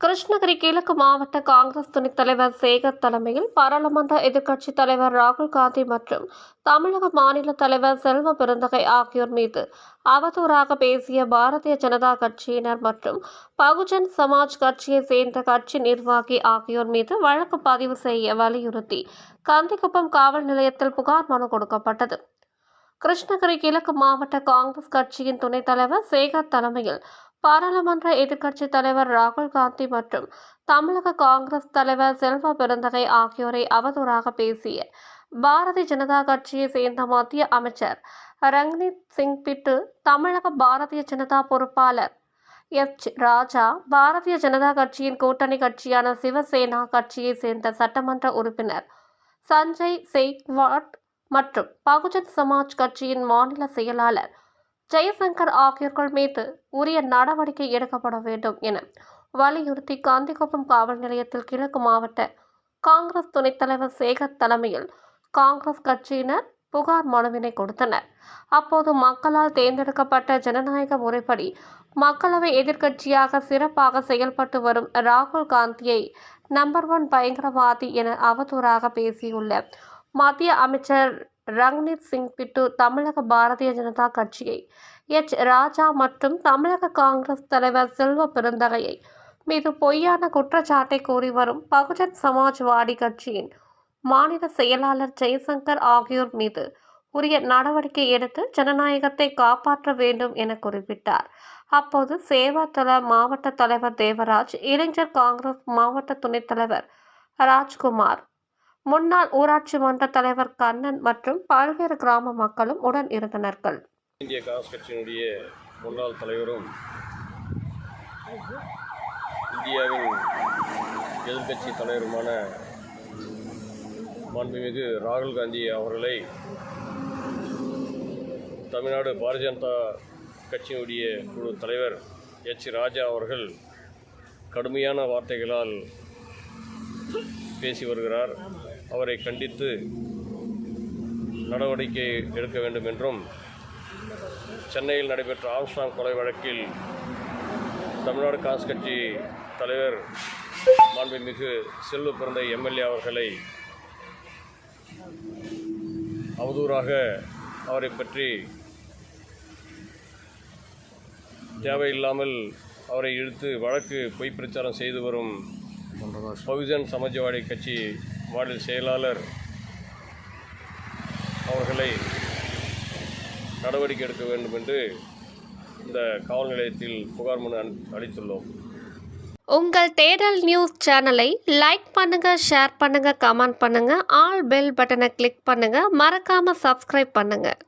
கிருஷ்ணகிரி கிழக்கு மாவட்ட காங்கிரஸ் துணைத் தலைவர் சேகர் தலைமையில் பாராளுமன்ற எதிர்க்கட்சித் தலைவர் ராகுல் காந்தி மற்றும் தமிழக மாநில தலைவர் செல்வ பெருந்தகை ஆகியோர் மீது அவதூறாக பேசிய பாரதிய ஜனதா கட்சியினர் மற்றும் பகுஜன் சமாஜ் கட்சியை சேர்ந்த கட்சி நிர்வாகி ஆகியோர் மீது வழக்கு பதிவு செய்ய வலியுறுத்தி கந்திக்குப்பம் காவல் நிலையத்தில் புகார் மனு கொடுக்கப்பட்டது. கிருஷ்ணகிரி கிழக்கு மாவட்ட காங்கிரஸ் கட்சியின் துணைத் தலைவர் சேகர் தலைமையில் பாராளுமன்ற எதிர்க்கட்சித் தலைவர் ராகுல் காந்தி மற்றும் தமிழக காங்கிரஸ் தலைவர் செல்வ பெருந்தகை ஆகியோரை அவதூறாக பேசிய பாரதிய ஜனதா கட்சியை சேர்ந்த மத்திய அமைச்சர் ரங்னித் சிங் பிட்டு தமிழக பாரதிய ஜனதா பொறுப்பாளர் எச். ராஜா பாரதிய ஜனதா கட்சியின் கூட்டணி கட்சியான சிவசேனா கட்சியை சேர்ந்த சட்டமன்ற உறுப்பினர் சஞ்சய் சேக்வாட் மற்றும் பகுஜன் சமாஜ் கட்சியின் மாநில செயலாளர் ஜெயசங்கர் ஆகியோர்கள் மீது உரிய நடவடிக்கை எடுக்கப்பட வேண்டும் என வலியுறுத்தி காந்திகோபம் காவல் நிலையத்தில் கிழக்கு மாவட்ட காங்கிரஸ் துணைத் தலைவர் சேகர் தலைமையில் காங்கிரஸ் கட்சியினர் புகார் மனுவினை கொடுத்தனர். அப்போது மக்களால் தேர்ந்தெடுக்கப்பட்ட ஜனநாயக முறைப்படி மக்களவை எதிர்க்கட்சியாக சிறப்பாக செயல்பட்டு வரும் ராகுல் காந்தியை நம்பர் ஒன் பயங்கரவாதி என அவதூறாக பேசியுள்ள மத்திய அமைச்சர் ரங்னீத் சிங் பிட்டு தமிழக பாரதிய ஜனதா கட்சியை. எச். ராஜா மற்றும் தமிழக காங்கிரஸ் தலைவர் செல்வ பெருந்தகையை. மீது பொய்யான குற்றச்சாட்டை கூறி வரும் பகுஜன் சமாஜ்வாடி கட்சியின் மாநில செயலாளர் ஜெய்சங்கர் ஆகியோர் மீது உரிய நடவடிக்கை எடுத்து ஜனநாயகத்தை காப்பாற்ற வேண்டும் என குறிப்பிட்டார். அப்போது சேவாத்தள மாவட்ட தலைவர் தேவராஜ் இளைஞர் காங்கிரஸ் மாவட்ட துணைத் தலைவர் ராஜ்குமார் முன்னாள் ஊராட்சி மன்ற தலைவர் கண்ணன் மற்றும் பல்வேறு கிராம மக்களும் உடன் இருந்தனர்கள். இந்திய காங்கிரஸ் கட்சியினுடைய முன்னாள் தலைவரும் இந்தியாவின் எதிர்க்கட்சி தலைவருமான மாண்புமிகு ராகுல் காந்தி அவர்களை தமிழ்நாடு பாரதிய ஜனதா கட்சியினுடைய குழு தலைவர் எச் ராஜா அவர்கள் கடுமையான வார்த்தைகளால் பேசி வருகிறார். அவரை கண்டித்து நடவடிக்கை எடுக்க வேண்டும் என்றும் சென்னையில் நடைபெற்ற ஆம்ஸ்டாங் கொலை வழக்கில் தமிழ்நாடு காங்கிரஸ் கட்சி தலைவர் மாண்புமிகு செல்வ பிறந்த எம்எல்ஏ அவர்களை அவதூறாக அவரை பற்றி தேவையில்லாமல் அவரை இழுத்து வழக்கு பொய் பிரச்சாரம் செய்து வரும் பகுஜன் சமாஜ்வாடி கட்சி மாநில செயலாளர் அவர்களை நடவடிக்கை எடுக்க வேண்டும் என்று இந்த காவல் நிலையத்தில் புகார் மனு அளித்துள்ளோம். உங்கள் தேடல் நியூஸ் சேனலை லைக் பண்ணுங்க ஷேர் பண்ணுங்க கமெண்ட் பண்ணுங்க ஆல் பெல் பட்டனை கிளிக் பண்ணுங்க மறக்காம சப்ஸ்கிரைப் பண்ணுங்க.